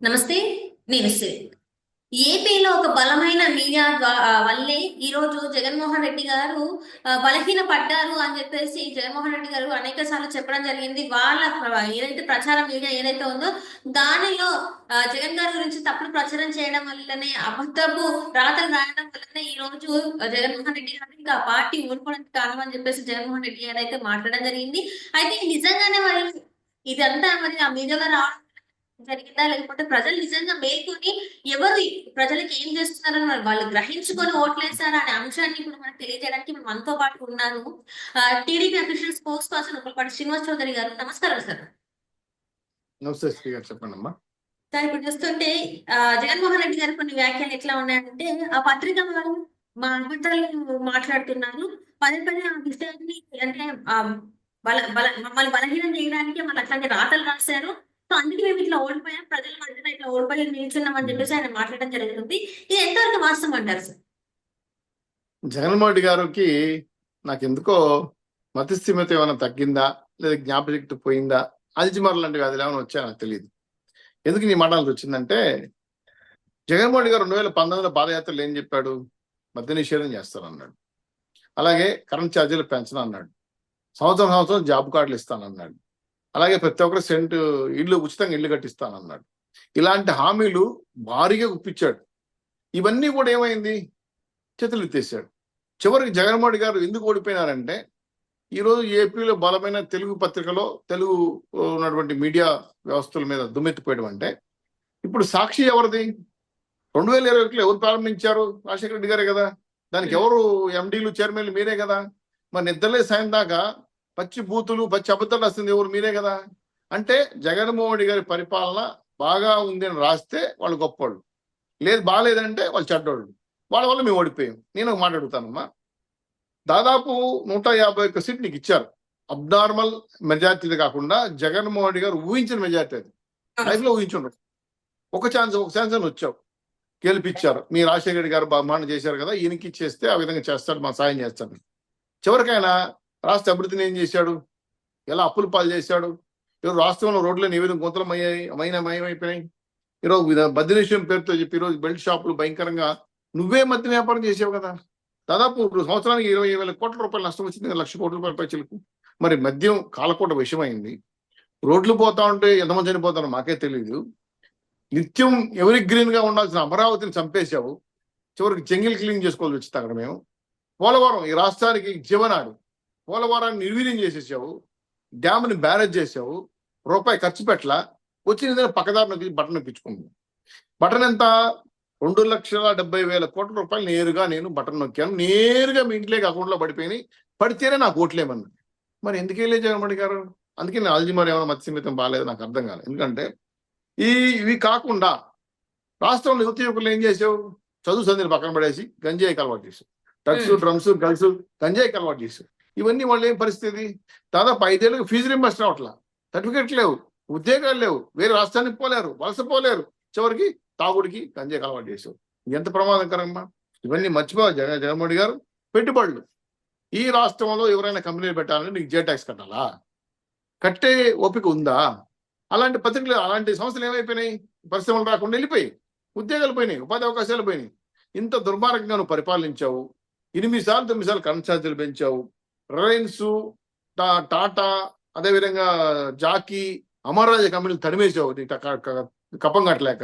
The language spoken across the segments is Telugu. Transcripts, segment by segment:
నమస్తే నేను శ్రీ ఏపీలో ఒక బలమైన మీడియా వల్లే ఈ రోజు జగన్మోహన్ రెడ్డి గారు బలహీన పడ్డారు అని చెప్పేసి జగన్మోహన్ రెడ్డి గారు అనేక సార్లు చెప్పడం జరిగింది. వాళ్ళ ఏదైతే ప్రచారం మీడియా ఏదైతే ఉందో దానిలో జగన్ గారి గురించి తప్పుడు ప్రచారం చేయడం వల్లనే అబద్ధపు రాతలు రాయడం వల్లనే ఈ రోజు జగన్మోహన్ రెడ్డి గారు ఇంకా ఆ పార్టీ ఊరుకోవడానికి కారణం అని చెప్పేసి జగన్మోహన్ రెడ్డి గారు అయితే మాట్లాడడం జరిగింది. అయితే నిజంగానే మరి ఇదంతా మరి ఆ మీడియాలో రావడం జరిగిందా? లేకపోతే ప్రజలు నిజంగా మేల్కొని ఎవరు ప్రజలకు ఏం చేస్తున్నారని వాళ్ళు గ్రహించుకొని ఓట్లేస్తారా అనే అంశాన్ని ఇప్పుడు మనకు తెలియజేయడానికి ఇప్పుడు మనతో పాటు ఉన్నారు TDP official spokesperson Okapati Srinivas Chowdary గారు. నమస్కారం సార్. నమస్తే చెప్పండి అమ్మా. సార్ ఇప్పుడు చూస్తుంటే జగన్మోహన్ రెడ్డి గారు కొన్ని వ్యాఖ్యలు ఎట్లా ఉన్నాయంటే ఆ పత్రిక వాళ్ళు మా అబద్ధాలు మాట్లాడుతున్నారు. పదే పదే ఆ విషయాన్ని అంటే బల బల మమ్మల్ని బలహీనం చేయడానికి మళ్ళీ అట్లాంటి రాతలు రాశారు. సో అందుకే మేము ఇట్లా ఓడిపోయాం ప్రజల మధ్యన ఇట్లా ఓడిపోయి నిల్చున్నాం అని చెప్పేసి ఆయన మాట్లాడడం జరుగుతుంది. ఇది ఎంతవరకు వాస్తవం అంటారు సార్? జగన్మోహన్ రెడ్డి గారికి నాకు ఎందుకో మతిస్థిమిత ఏమైనా తగ్గిందా? లేదా జ్ఞాపశక్తి పోయిందా? అల్జిమర్ లాంటి వ్యాధులు ఏమైనా వచ్చా నాకు తెలియదు ఎందుకు నీ మాటలు వచ్చిందంటే జగన్మోహన్ రెడ్డి గారు రెండు వేల పంతొమ్మిదిలో పాదయాత్రలు ఏం చెప్పాడు? మద్య నిషేధం చేస్తానన్నాడు అలాగే కరెంట్ ఛార్జీలు పెంచను అన్నాడు. సంవత్సరం సంవత్సరం జాబ్ కార్డులు ఇస్తానన్నాడు అలాగే ప్రతి ఒక్కరు సెంట్ ఇల్లు ఉచితంగా ఇల్లు కట్టిస్తానన్నాడు. ఇలాంటి హామీలు భారీగా గుప్పించాడు ఇవన్నీ కూడా ఏమైంది? చేతులు ఎత్తేసాడు. చివరికి జగన్మోహన్ గారు ఎందుకు ఓడిపోయినారంటే ఈరోజు ఏపీలో బలమైన తెలుగు పత్రికలో తెలుగు ఉన్నటువంటి మీడియా వ్యవస్థల మీద దుమ్మెత్తిపోయడం అంటే ఇప్పుడు సాక్షి ఎవరిది? రెండు వేల ఇరవై ఒకటిలో ఎవరు ప్రారంభించారు? రాజశేఖర రెడ్డి గారే కదా. దానికి ఎవరు ఎండీలు చైర్మన్లు మీరే కదా. మరి నిద్రలే సాయం దాకా పచ్చి బూతులు పచ్చి అబద్ధాలు వస్తుంది ఎవరు? మీరే కదా. అంటే జగన్మోహన్ గారి పరిపాలన బాగా ఉంది అని రాస్తే వాళ్ళు గొప్పోళ్ళు. లేదు బాగాలేదంటే వాళ్ళు చెడ్డోళ్ళు. వాళ్ళ వల్ల మేము ఓడిపోయాం. నేను ఒక మాట అడుగుతానమ్మా. దాదాపు నూట యాభై ఒక్క సీట్ నీకు ఇచ్చారు. అబ్నార్మల్ మెజార్టీది కాకుండా జగన్మోహన్ రెడ్డి గారు ఊహించిన మెజార్టీ అది. లైఫ్లో ఊహించుండరు ఒక ఛాన్స్ ఒక ఛాన్స్ అని వచ్చావు. గెలిపించారు మీ రాజశేఖర రెడ్డి గారు బహుమానం చేశారు కదా. ఈయనకి ఇచ్చేస్తే ఆ విధంగా చేస్తాడు మా సాయం చేస్తాడు. చివరికైనా రాష్ట్ర అభివృద్ధిని ఏం చేశాడు? ఎలా అప్పులు పాలు చేశాడు? ఈరోజు రాష్ట్రంలో రోడ్లను ఏ విధంగా గుంతలమయ్యాయి మయమైపోయినాయి. ఈరోజు విధ- పేరుతో చెప్పి ఈరోజు బెల్ట్ షాపులు భయంకరంగా నువ్వే మద్య వ్యాపారం చేసావు కదా. దాదాపు ఇప్పుడు సంవత్సరానికి ఇరవై వేల కోట్ల రూపాయలు నష్టం వచ్చింది లక్ష కోట్ల రూపాయల మరి మద్యం కాలకోట విషయమైంది రోడ్లు పోతా ఉంటే ఎంతమంది చనిపోతారో మాకే తెలియదు నిత్యం ఎవరి గ్రీన్గా ఉండాల్సిన అమరావతిని చంపేశావు. చివరికి జంగిల్ క్లీన్ చేసుకోవాల్సి వచ్చింది అక్కడ మేము. పోలవరం ఈ రాష్ట్రానికి జీవనాడు. పోలవరాన్ని నిర్వీర్యం చేసేసావు డ్యామ్ని బ్యారేజ్ చేసావు రూపాయి ఖర్చు పెట్టలా వచ్చిన ఏదైనా పక్కదారిని బటన్ నొక్కించుకుంది. బటన్ ఎంత? రెండు లక్షల డెబ్బై వేల కోట్ల రూపాయలు నేరుగా నేను బటన్ నొక్కాను. నేరుగా మీ ఇంట్లోకి అకౌంట్లో పడిపోయినాయి. పడితేనే నాకు ఓట్లేమన్నా మరి ఎందుకు వెళ్ళే జగన్మోహన్ గారు? అందుకే నేను ఆల్జిమర్ ఏమైనా మత్స్యమితం బాగాలేదు నాకు అర్థం కాలేదు. ఎందుకంటే ఈ ఇవి కాకుండా రాష్ట్రంలో యువత యువకులు ఏం చేసావు చదువు సంధిని పక్కన పడేసి గంజాయికి అలవాటు చేసావు డ్రగ్స్. డ్రమ్స్ గర్ల్స్ గంజాయికి అలవాటు చేసావు ఇవన్నీ వాళ్ళు ఏం పరిస్థితి? దాదాపు ఐదేళ్ళకి ఫీజు రింబర్స్ రావట్లా. సర్టిఫికెట్ లేవు ఉద్యోగాలు లేవు వేరే రాష్ట్రానికి పోలేరు వలస పోలేరు. చివరికి తాగుడికి గంజే అలవాటు చేశారు. ఎంత ప్రమాదకరమ్మా ఇవన్నీ మర్చిపోవాలి జగన్ జగన్మోహన్ గారు. పెట్టుబడులు. ఈ రాష్ట్రంలో ఎవరైనా కంపెనీలు పెట్టాలంటే నీకు జే ట్యాక్స్ కట్టాలా? కట్టే ఓపిక ఉందా? అలాంటి పత్రికలు అలాంటి సంస్థలు ఏమైపోయినాయి? పరిశ్రమలు రాకుండా వెళ్ళిపోయి ఉద్యోగాలు పోయినాయి ఉపాధి అవకాశాలు పోయినాయి. ఇంత దుర్మార్గంగా నువ్వు పరిపాలించావు. ఎనిమిది సార్లు తొమ్మిది సార్లు కరెంట్ ఛార్జీలు పెంచావు. రిలయన్స్ టా- టాటా అదేవిధంగా జాకీ అమర్రాజ కంపెనీలు తడిమేసావు నీకు కప్పం కట్టలేక.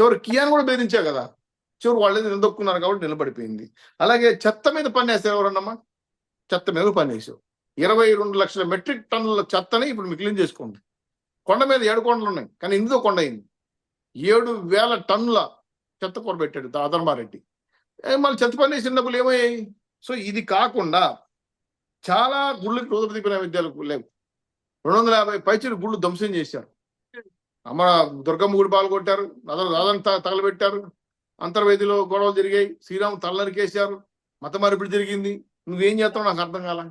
చివరి కియాన్ కూడా బెదిరించావు కదా. చివరి వాళ్ళు నిలదొక్కున్నారు కాబట్టి నిలబడిపోయింది. అలాగే చెత్త మీద పనిచేస్తారు ఎవరన్నమ్మా? చెత్త మీద పనిచేసావు ఇరవై రెండు లక్షల మెట్రిక్ టన్నుల చెత్తని ఇప్పుడు మీకు క్లీన్ చేసుకోండి కొండ మీద ఏడు కొండలు ఉన్నాయి. కానీ ఇందులో కొండ అయింది. ఏడు వేల టన్నుల చెత్త కూర పెట్టాడు దాదర్మారెడ్డి మళ్ళీ చెత్త పని వేసిన డబ్బులు ఏమయ్యాయి? సో ఇది కాకుండా చాలా గుళ్ళకి రోజు దిపిన విద్యాలకు లేవు. రెండు వందల యాభై పైచీలు గుళ్ళు ధ్వంసం చేశారు. అమ్మ దుర్గమ్మ గుడి పాలు కొట్టారు అదర్ రాదని తగలబెట్టారు అంతర్వేదిలో గొడవలు జరిగాయి శ్రీరామ్ తలనరికేశారు మత మార్పిడి జరిగింది నువ్వేం చేస్తావు నాకు అర్థం కాల?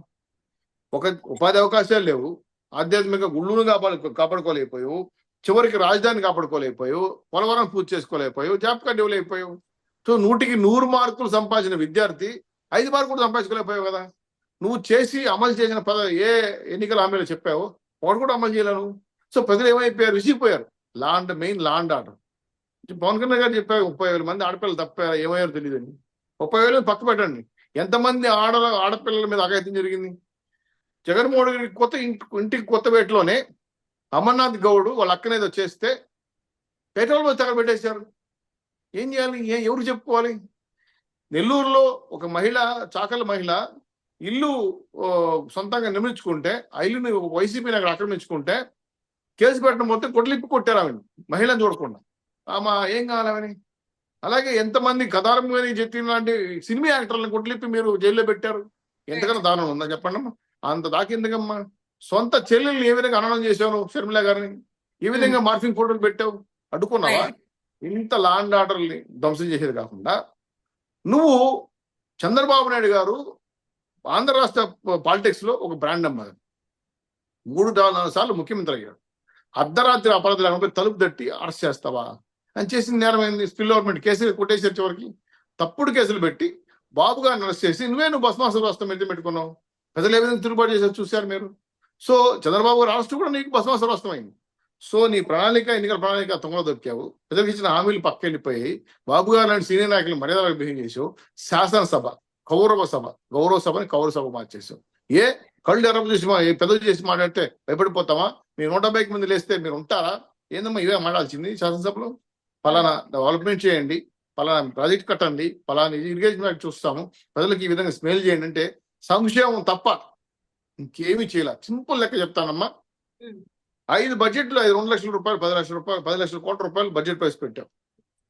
ఒక ఉపాధి అవకాశాలు లేవు. ఆధ్యాత్మిక గుళ్ళును కాపాడు కాపాడుకోలేకపోయావు. చివరికి రాజధాని కాపాడుకోలేకపోయావు. పోలవరం పూర్తి చేసుకోలేకపోయావు. జాబ్ కార్డు ఇవ్వలేకపోయావు. సో నూటికి నూరు మార్కులు సంపాదించిన విద్యార్థి ఐదు మార్కులు సంపాదించుకోలేకపోయావు కదా? నువ్వు చేసి అమలు చేసిన పద ఏ ఎన్నికల హామీలు చెప్పావో ఒకటి కూడా అమలు చేయలేను. సో ప్రజలు ఏమైపోయారు? విసిగిపోయారు. Land main land order. Pawan Kalyan గారు చెప్పారు ముప్పై వేల మంది ఆడపిల్లలు తప్పారు ఏమయ్యారో తెలియదండి ముప్పై వేలు పక్క పెట్టండి. ఎంతమంది ఆడ ఆడపిల్లల మీద అఘాయితం జరిగింది? జగన్మోహన్ గారి కొత్త ఇంటి ఇంటికి కొత్త వేటలోనే అమర్నాథ్ గౌడ్ వాళ్ళ అక్కనేదో చేస్తే పెట్రోల్ పోసి తగల పెట్టేశారు ఏం చేయాలి? ఏ ఎవరు చెప్పుకోవాలి? నెల్లూరులో ఒక మహిళ చాకల మహిళ ఇల్లు సొంతంగా నిర్మించుకుంటే ఆ ఇల్లుని వైసీపీని అక్కడ ఆక్రమించుకుంటే కేసు పెట్టడం మొత్తం కొట్లిప్పి కొట్టారు ఆమెను మహిళను చూడకుండా. ఆమె ఏం కావాలని అలాగే ఎంతమంది కథారంగని చెప్పిన లాంటి సినిమా యాక్టర్లను కొట్లిప్పి మీరు జైల్లో పెట్టారు? ఎంతకన్నా దారుణం ఉందా చెప్పండి అమ్మా. అంత దాకెందుకమ్మా? సొంత చెల్లెల్ని ఏ విధంగా అననం చేశావు షర్మిల గారిని? ఏ విధంగా మార్ఫింగ్ ఫోటోలు పెట్టావు? అడ్డుకున్నావా? ఇంత లాండ్ ఆర్డర్ని ధ్వంసం చేసేది కాకుండా నువ్వు చంద్రబాబు నాయుడు గారు ఆంధ్ర రాష్ట్ర పాలిటిక్స్లో ఒక బ్రాండ్ అమ్మారు మూడు నాలుగు సార్లు ముఖ్యమంత్రి అయ్యాడు. అర్ధరాత్రి అపరాధులు తలుపు తట్టి అరెస్ట్ చేస్తావా? అని చేసిన నేరం ఏంది స్పిల్ గవర్నమెంట్ కేసులు కొట్టేసారు చివరికి. తప్పుడు కేసులు పెట్టి బాబు గారిని అరెస్ట్ చేసి నువ్వే నువ్వు భస్మాసులు రాష్ట్రం మీద పెట్టుకున్నావు. ప్రజలు ఏ విధంగా తిరుగుబాటు చేశారు చూశారు మీరు? సో చంద్రబాబు గారు అరెస్ట్ కూడా నీకు భస్మాసుర రాష్ట్రం అయింది. సో నీ ప్రణాళిక ఎన్నికల ప్రణాళిక తొంగలో దొక్కావు. ప్రజలకు ఇచ్చిన హామీలు పక్కెళ్ళిపోయి బాబు గారు లాంటి సీనియర్ నాయకులు మర్యాద బిహేవ్ చేసావు శాసనసభ కౌరవ సభ గౌరవ సభని కౌరవ సభ మార్చేసావు ఏ కళ్ళు ఎర్రపు చేసి మా- పెద్దలు చేసి మాట్లాడితే భయపడిపోతామా? మీరు నూట యాభైకి మంది లేస్తే మీరు ఉంటారా? ఏందమ్మా ఇవే మాట్లాడాల్సింది శాసనసభలో? ఫలానా డెవలప్మెంట్ చేయండి ఫలానా ప్రాజెక్ట్ కట్టండి ఫలానా ఇరిగేషన్ చూస్తాము ప్రజలకు ఈ విధంగా స్మెల్ చేయండి అంటే సంక్షేమం తప్ప ఇంకేమీ చేయాల. సింపుల్ లెక్క చెప్తానమ్మా. ఐదు బడ్జెట్లు ఐదు రెండు లక్షల రూపాయలు పది లక్షల రూపాయలు పది లక్షల కోట్ల రూపాయలు బడ్జెట్ ప్రైస్ పెట్టాం.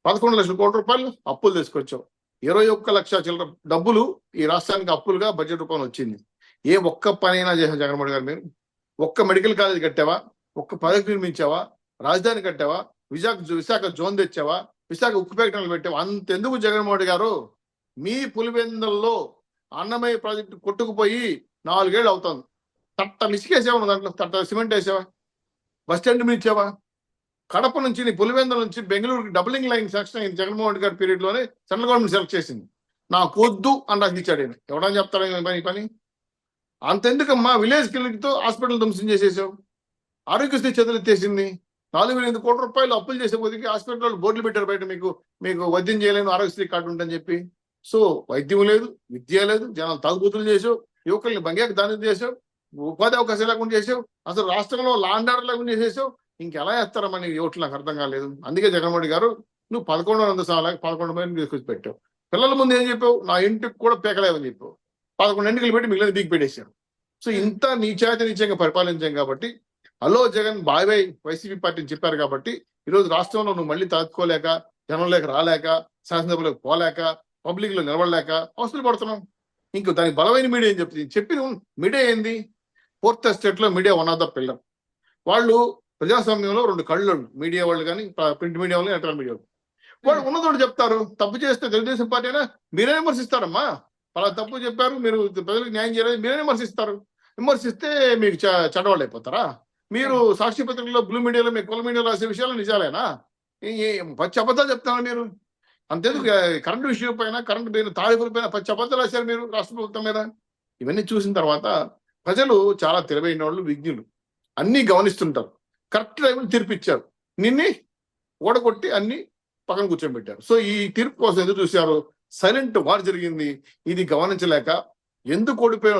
పదకొండు లక్షల కోట్ల రూపాయలు అప్పులు తీసుకొచ్చాం. ఇరవై ఒక్క లక్ష చిల్లర డబ్బులు ఈ రాష్ట్రానికి అప్పులుగా బడ్జెట్ రూపంలో వచ్చింది. ఏ ఒక్క పనైనా చేసిన జగన్మోహన్ గారు మీరు? ఒక్క మెడికల్ కాలేజ్ కట్టావా? ఒక్క ప్రాజెక్ట్ నిర్మించావా? రాజధాని కట్టావా? విశాఖ విశాఖ జోన్ తెచ్చావా? విశాఖ ఉక్కు ప్రకటనలు పెట్టావా? అంతెందుకు జగన్మోహన్ గారు? మీ పులివెందుల్లో అన్నమయ్య ప్రాజెక్టు కొట్టుకుపోయి నాలుగేళ్ళు అవుతుంది. తట్ట మిసికేసేవా దాంట్లో? తట్ట సిమెంట్ వేసావా? బస్ స్టాండ్ మీద ఇచ్చావా? కడప నుంచి పులివెందుల నుంచి బెంగళూరుకి డబులింగ్ లైన్ సెక్షన్ అయింది జగన్మోహన్ రెడ్డి గారి పీరియడ్లోనే సెంట్రల్ గవర్నమెంట్ సెలెక్ట్ చేసింది. నాకు వద్దు అని నాకు ఇచ్చాడు ఆయన ఎవడని చెప్తాడు పని పని? అంతెందుకమ్మా విలేజ్ క్లినిక్తో హాస్పిటల్ ధ్వంసం చేసేసావు. ఆరోగ్యశ్రీ చేతులెత్తేసింది నాలుగు వేల ఎనిమిది కోట్ల రూపాయలు అప్పులు చేసే పోతే హాస్పిటల్ బోర్డులు పెట్టారు బయట మీకు మీకు వైద్యం చేయలేను ఆరోగ్యశ్రీ కార్డు ఉందని చెప్పి. సో వైద్యం లేదు విద్య లేదు జనాలు తాగుబోతులు చేసావు యువకుల్ని బంగాకు దాని చేసావు ఉపాధి అవకాశాలు లేకుండా చేసావు అసలు రాష్ట్రంలో లాండ్ ఆర్డర్ లేకుండా చేసేసావు ఇంకెలా వేస్తారమని ఓట్లు నాకు అర్థం కాలేదు. అందుకే జగన్మోహన్ గారు నువ్వు పదకొండు వందల సార్లు పదకొండు మంది తీసుకొచ్చి పెట్టావు. పిల్లల ముందు ఏం చెప్పావు? నా ఇంటికి కూడా పేకలేవని చెప్పావు. పదకొండు ఎన్నికలు పెట్టి మిగిలిన బీకి పెట్టేశారు. సో ఇంత నీచాతి నీచంగా పరిపాలించాం కాబట్టి hello Jagan bye bye YCP పార్టీని చెప్పారు కాబట్టి ఈరోజు రాష్ట్రంలో నువ్వు మళ్ళీ తట్టుకోలేక జనంలోకి రాలేక శాసనసభలోకి పోలేక పబ్లిక్లో నిలబడలేక అవసరం పడుతున్నాం. ఇంకో దానికి బలమైన మీడియా ఏం చెప్తుంది? చెప్పిన మీడియా ఏంది? ఫోర్త్ ఎస్టేట్లో media one of the pillar. వాళ్ళు ప్రజాస్వామ్యంలో రెండు కళ్ళు మీడియా వాళ్ళు కానీ ప్రింట్ మీడియా వాళ్ళు ఎలక్ట్రానిక్ మీడియా వాళ్ళు. వాళ్ళు ఉన్నదోడు చెప్తారు. తప్పు చేస్తే తెలుగుదేశం పార్టీ అయినా మీరే విమర్శిస్తారమ్మా. అలా తప్పు చెప్పారు మీరు ప్రజలకు న్యాయం చేయలేదు మీరే విమర్శిస్తారు. విమర్శిస్తే మీకు చ- చెడ్డవాళ్ళు అయిపోతారా? మీరు సాక్షి పత్రికలో బ్లూ మీడియాలో మీ కుల మీడియాలో రాసే విషయాలు నిజాలేనా? పచ్చి అబద్ధాలు చెప్తారా మీరు? అంతేందుకు కరెంటు విషయం పైన కరెంటు బిల్లు తారీఫుల పైన పచ్చి అబద్ధాలు రాశారు మీరు రాష్ట్ర ప్రభుత్వం మీద? ఇవన్నీ చూసిన తర్వాత ప్రజలు చాలా తెలివైన వాళ్ళు విజ్ఞులు. అన్ని గమనిస్తుంటారు. కరెక్ట్ టైంలో తీర్పు ఇచ్చారు నిన్ని ఓడగొట్టి అన్ని పక్కన కూర్చోబెట్టారు. సో ఈ తీర్పు కోసం ఎదురు చూశారు? సైలెంట్ వార్ జరిగింది. ఇది గమనించలేక ఎందుకు ఓడిపోయిన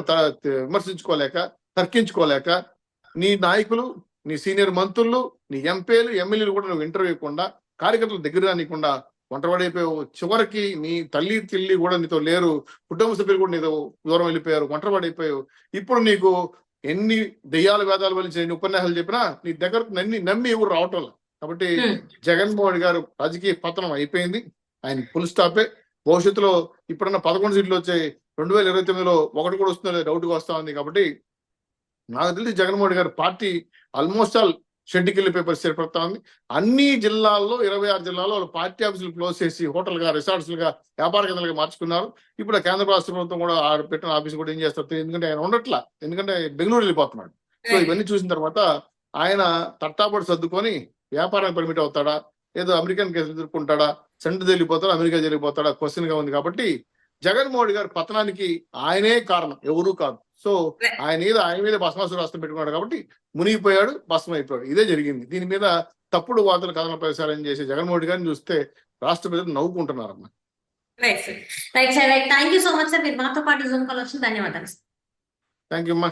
విమర్శించుకోలేక తర్కించుకోలేక నీ నాయకులు నీ సీనియర్ మంత్రులు నీ ఎంపీలు ఎమ్మెల్యేలు కూడా నువ్వు ఇంటర్వ్యూ ఇవ్వకుండా కార్యకర్తలు దగ్గర రానికుండా ఒంటరిపడిపోయావు చివరికి నీ తల్లి తిల్లి కూడా నీతో లేరు. కుటుంబ సభ్యులు కూడా నీతో దూరం వెళ్ళిపోయారు. ఒంటరిపడిపోయావు ఇప్పుడు నీకు ఎన్ని దెయ్యాల వేదాలు వలించిన ఎన్ని ఉపన్యాసాలు చెప్పినా నీ దగ్గరకు నన్ని నమ్మి ఎవరు రావటం. కాబట్టి. జగన్మోహన్ గారు రాజకీయ పతనం అయిపోయింది ఆయన ఫుల్ స్టాపే భవిష్యత్తులో ఇప్పుడున్న పదకొండు సీట్లు వచ్చాయి రెండు వేల ఇరవై తొమ్మిదిలో ఒకటి కూడా వస్తుందో డౌట్గా వస్తా ఉంది కాబట్టి నాకు తెలిసి జగన్మోహన్ గారి పార్టీ ఆల్మోస్ట్ ఆల్ షెడ్కి వెళ్ళిపోయే పరిస్థితి ఏర్పడతా ఉంది. అన్ని జిల్లాల్లో ఇరవై ఆరు జిల్లాల్లో వాళ్ళు పార్టీ ఆఫీసులు క్లోజ్ చేసి హోటల్గా రిసార్ట్స్గా వ్యాపార కేంద్రాలుగా మార్చుకున్నారు. ఇప్పుడు కేంద్ర రాష్ట్ర ప్రభుత్వం కూడా పెట్టిన ఆఫీస్ కూడా ఏం చేస్తారు. ఎందుకంటే ఆయన ఉండట్లా. ఎందుకంటే బెంగళూరు వెళ్ళిపోతున్నాడు. సో ఇవన్నీ చూసిన తర్వాత ఆయన తట్టాబడి సర్దుకొని వ్యాపారానికి పర్మిట్ అవుతాడా? ఏదో అమెరికన్ కేసులు ఎదుర్కొంటాడా? సెంటర్ వెళ్ళిపోతాడా అమెరికా వెళ్ళిపోతాడా క్వశ్చన్గా ఉంది కాబట్టి జగన్మోహన్ గారి పతనానికి ఆయనే కారణం. ఎవరూ కాదు. సో ఆయన మీద ఆయన మీద భస్మాసు రాష్ట్రం పెట్టుకున్నాడు కాబట్టి మునిగిపోయాడు భస్మం అయిపోయాడు ఇదే జరిగింది. దీని మీద తప్పుడు వార్తలు కథన ప్రసారం చేసే జగన్మోహన్ రెడ్డి గారిని చూస్తే రాష్ట్ర ప్రజలు నవ్వుకుంటున్నారమ్మా. Right sir right sir right thank you so much sir మీరు మాతో పాటు జూమ్ కాల్ వచ్చిన ధన్యవాదాలు థ్యాంక్ యూ అమ్మా.